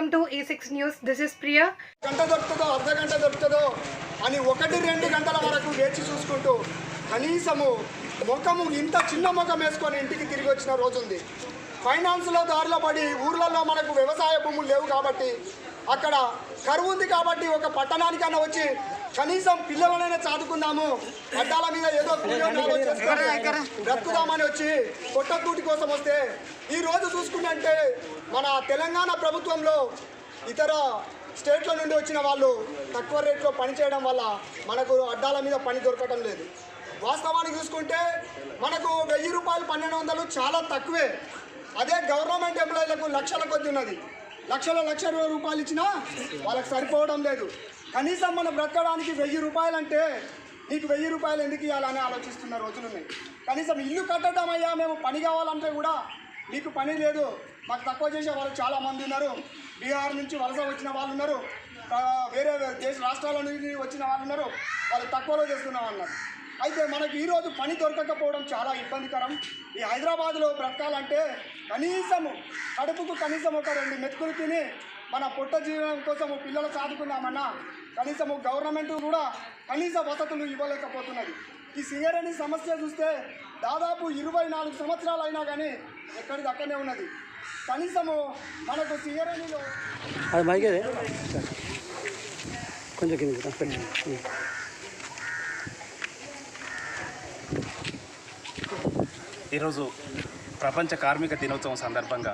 Welcome to ఈ six news this is Priya గంట దొరుకుతుందో అర్ధ గంట దొరుకుతుందో అని ఒకటి రెండు గంటల వరకు వేచి చూసుకుంటూ కనీసము ముఖము ఇంత చిన్న ముఖం వేసుకొని ఇంటికి తిరిగి వచ్చిన రోజు ఉంది ఫైనాన్స్లో దారిలో పడి ఊర్లలో మనకు వ్యవసాయ భూములు లేవు కాబట్టి అక్కడ కరువు ఉంది కాబట్టి ఒక పట్టణానికన్నా వచ్చి కనీసం పిల్లలనైనా చదువుకుందాము అడ్డాల మీద ఏదో బ్రతుకుదామని వచ్చి పొట్టకూటి కోసం వస్తే ఈ రోజు చూసుకుంటే మన తెలంగాణ ప్రభుత్వంలో ఇతర స్టేట్ల నుండి వచ్చిన వాళ్ళు తక్కువ రేట్లో పని చేయడం వల్ల మనకు అడ్డాల మీద పని దొరకడం లేదు. వాస్తవానికి చూసుకుంటే మనకు వెయ్యి రూపాయలు పన్నెండు వందలు చాలా తక్కువే. అదే గవర్నమెంట్ ఎంప్లాయీలకు లక్షల కొద్ది ఉన్నది. లక్షల లక్షల రూపాయలు ఇచ్చినా వాళ్ళకి సరిపోవడం లేదు. కనీసం మనం బ్రతకడానికి వెయ్యి రూపాయలు అంటే నీకు వెయ్యి రూపాయలు ఎందుకు ఇవ్వాలని ఆలోచిస్తున్న రోజులు ఉన్నాయి. కనీసం ఇల్లు కట్టడం అయ్యా మేము పని కావాలంటే కూడా నీకు పని లేదు. మాకు తక్కువ చేసే వాళ్ళు చాలామంది ఉన్నారు. బీహార్ నుంచి వలస వచ్చిన వాళ్ళు ఉన్నారు. వేరే దేశ రాష్ట్రాల నుంచి వచ్చిన వాళ్ళు ఉన్నారు. వాళ్ళు తక్కువలో చేస్తున్నాం అన్నారు అయితే మనకు ఈరోజు పని దొరకకపోవడం చాలా ఇబ్బందికరం. ఈ హైదరాబాద్లో బ్రతకాలంటే కనీసము కడుపుకు కనీసం ఒక రెండు మెతుకులు తిని మన పుట్ట జీవనం కోసం పిల్లలు సాదుకుందామన్నా కనీసము గవర్నమెంట్ కూడా కనీస వసతులు ఇవ్వలేకపోతున్నది. ఈ సింగరేణి సమస్య చూస్తే దాదాపు ఇరవై నాలుగు సంవత్సరాలు అయినా కానీ ఎక్కడిది అక్కడనే ఉన్నది. కనీసము మనకు సింగరేణిలో అది మైకేదే కొంచెం కింద ఈరోజు ప్రపంచ కార్మిక దినోత్సవం సందర్భంగా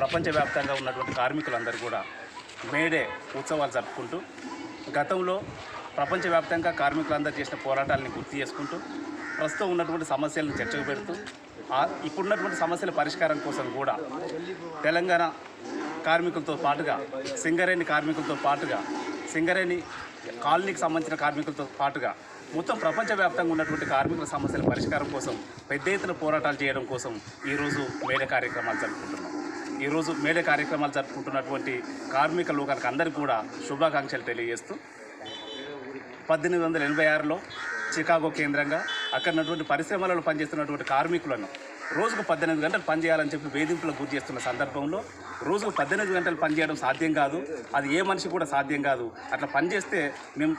ప్రపంచవ్యాప్తంగా ఉన్నటువంటి కార్మికులందరూ కూడా మేడే ఉత్సవాలు జరుపుకుంటూ గతంలో ప్రపంచవ్యాప్తంగా కార్మికులందరూ చేసిన పోరాటాలని గుర్తు చేసుకుంటూ ప్రస్తుతం ఉన్నటువంటి సమస్యలను చర్చకు పెడుతూ ఇప్పుడున్నటువంటి సమస్యల పరిష్కారం కోసం కూడా తెలంగాణ కార్మికులతో పాటుగా సింగరేణి కార్మికులతో పాటుగా సింగరేణి కాలనీకి సంబంధించిన కార్మికులతో పాటుగా మొత్తం ప్రపంచవ్యాప్తంగా ఉన్నటువంటి కార్మికుల సమస్యల పరిష్కారం కోసం పెద్ద ఎత్తున పోరాటాలు చేయడం కోసం ఈరోజు మేడ కార్యక్రమాలు జరుపుకుంటున్నాం. ఈరోజు మేడే కార్యక్రమాలు జరుపుకుంటున్నటువంటి కార్మిక లోకానికి అందరికీ కూడా శుభాకాంక్షలు తెలియజేస్తూ పద్దెనిమిది వందల ఎనభై ఆరులో చికాగో కేంద్రంగా అక్కడ ఉన్నటువంటి పరిశ్రమలలో పనిచేస్తున్నటువంటి కార్మికులను రోజుకు పద్దెనిమిది గంటలు పనిచేయాలని చెప్పి వేధింపులకు గురి చేస్తున్న సందర్భంలో రోజుకు పద్దెనిమిది గంటలు పనిచేయడం సాధ్యం కాదు. అది ఏ మనిషి కూడా సాధ్యం కాదు. అట్లా పనిచేస్తే మేము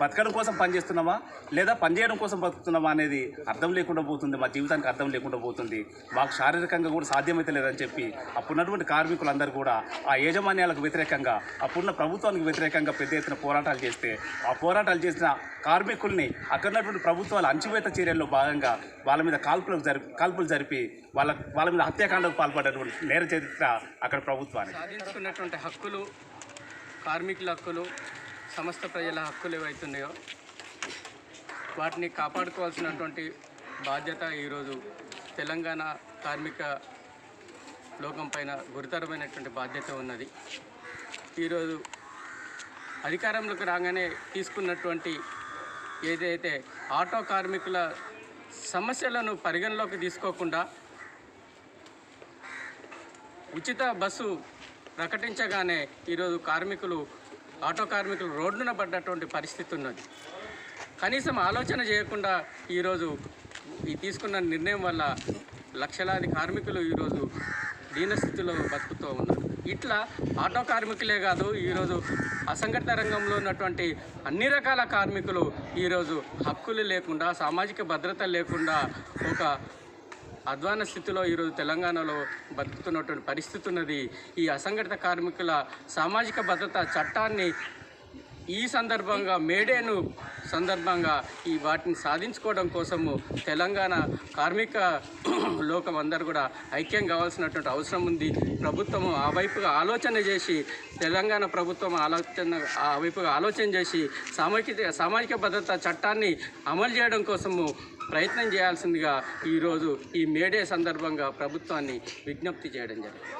బతకడం కోసం పనిచేస్తున్నామా లేదా పనిచేయడం కోసం బతుకుతున్నామా అనేది అర్థం లేకుండా పోతుంది మా జీవితానికి అర్థం లేకుండా పోతుంది. మాకు శారీరకంగా కూడా సాధ్యమైతే లేదని చెప్పి అప్పుడున్నటువంటి కార్మికులందరూ కూడా ఆ యాజమాన్యాలకు వ్యతిరేకంగా అప్పుడున్న ప్రభుత్వానికి వ్యతిరేకంగా పెద్ద ఎత్తున పోరాటాలు చేస్తే ఆ పోరాటాలు చేసిన కార్మికుల్ని అక్కడున్నటువంటి ప్రభుత్వాలు ప్రభుత్వాల అంచువేత చర్యల్లో భాగంగా వాళ్ళ మీద కాల్పులకు జరిపి కాల్పులు జరిపి వాళ్ళ వాళ్ళ మీద హత్యాకాండకు పాల్పడేటువంటి నేర చరిత్ర అక్కడ ప్రభుత్వానికి. సాధించుకున్నటువంటి హక్కులు కార్మికుల హక్కులు సమస్త ప్రజల హక్కులు ఏవైతున్నాయో వాటిని కాపాడుకోవాల్సినటువంటి బాధ్యత ఈరోజు తెలంగాణ కార్మిక లోకం పైన గురుతరమైనటువంటి బాధ్యత ఉన్నది. ఈరోజు అధికారంలోకి రాగానే తీసుకున్నటువంటి ఏదైతే ఆటో కార్మికుల సమస్యలను పరిగణలోకి తీసుకోకుండా ఉచిత బస్సు ప్రకటించగానే ఈరోజు కార్మికులు ఆటో కార్మికులు రోడ్డున పడ్డటువంటి పరిస్థితి ఉన్నది. కనీసం ఆలోచన చేయకుండా ఈరోజు ఈ తీసుకున్న నిర్ణయం వల్ల లక్షలాది కార్మికులు ఈరోజు దీనస్థితిలో బతుకుతూ ఉన్నారు. ఇట్లా ఆటో కార్మికులే కాదు ఈరోజు అసంఘటిత రంగంలో ఉన్నటువంటి అన్ని రకాల కార్మికులు ఈరోజు హక్కులు లేకుండా సామాజిక భద్రత లేకుండా ఒక అధ్వాన స్థితిలో ఈరోజు తెలంగాణలో బతుకుతున్నటువంటి పరిస్థితి ఉన్నది. ఈ అసంఘటిత కార్మికుల సామాజిక భద్రత చట్టాన్ని ఈ సందర్భంగా మేడేను సందర్భంగా ఈ వాటిని సాధించుకోవడం కోసము తెలంగాణ కార్మిక లోకం అందరూ కూడా ఐక్యం కావాల్సినటువంటి అవసరం ఉంది. ప్రభుత్వం ఆ వైపుగా ఆలోచన చేసి తెలంగాణ ప్రభుత్వం ఆలోచన ఆ వైపుగా ఆలోచన చేసి సామాజిక సామాజిక భద్రత చట్టాన్ని అమలు చేయడం కోసము ప్రయత్నం చేయాల్సిందిగా ఈరోజు ఈ మేడే సందర్భంగా ప్రభుత్వాన్ని విజ్ఞప్తి చేయడం జరిగింది.